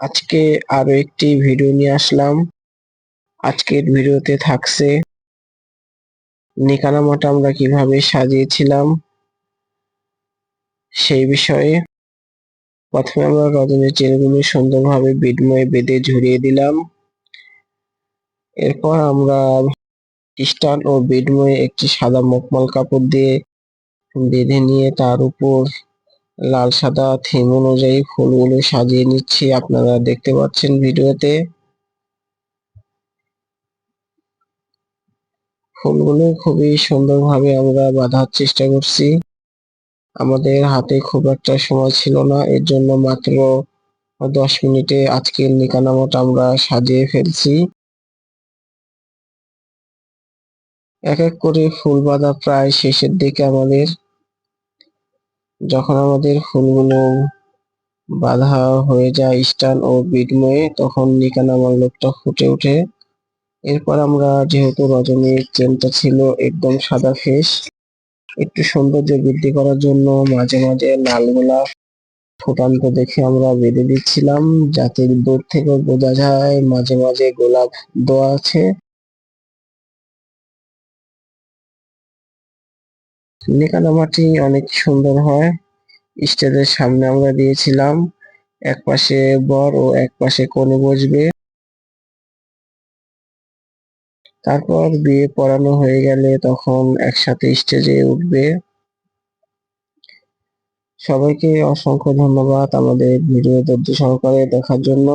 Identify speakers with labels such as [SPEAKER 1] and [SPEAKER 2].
[SPEAKER 1] আজকে আরও একটি ভিডিও নিয়ে আসলাম। আজকের ভিডিওতে থাকছে নিকানামাটা আমরা কীভাবে সাজিয়েছিলাম সেই বিষয়ে। প্রথমে আমরা রজনীর চেনগুলো সুন্দরভাবে বিডময়ে বেঁধে ঝুরিয়ে দিলাম। এরপর আমরা স্টান ও বিডময়ে একটি সাদা মকমল কাপড় দিয়ে বেঁধে নিয়ে তার উপর লাল, সাদা থিম অনুযায়ী ফুলগুলো সাজিয়ে নিচ্ছি। আপনারা দেখতে পাচ্ছেন ভিডিওতে। ফুলগুলো খুবই সুন্দরভাবে আমরা বাঁধার চেষ্টা করছি। আমাদের হাতে খুব একটা সময় ছিল না, এর জন্য মাত্র দশ মিনিটে আজকের নিকানামত আমরা সাজিয়ে ফেলছি। এক এক করে ফুল বাঁধা প্রায় শেষের দিকে আমাদের যখন আমাদের ফুলগুলো বাঁধা হয়ে যায় স্টান ও বিডময়ে তখন নিকানামার লোকটা ফুটে ওঠে। এরপর আমরা, যেহেতু রজনীর চেনটা ছিল একদম সাদা ফেস একটু সৌন্দর্য বৃদ্ধি করার জন্য মাঝে মাঝে লাল গোলাপ ফুটান্ত দেখে আমরা বেঁধে দিচ্ছিলাম, যাতে দূর থেকে বোঝা যায় মাঝে মাঝে গোলাপ দেওয়া আছে। নিকানামাটি অনেক সুন্দর হয়। স্টেজের সামনে আমরা দিয়েছিলাম। এক পাশে বর ও এক পাশে কনে বসবে। তারপর বিয়ে পড়ানো হয়ে গেলে তখন একসাথে স্টেজে উঠবে। সবাইকে অসংখ্য ধন্যবাদ আমাদের ভিডিও ধৈর্য সহকারে দেখার জন্য।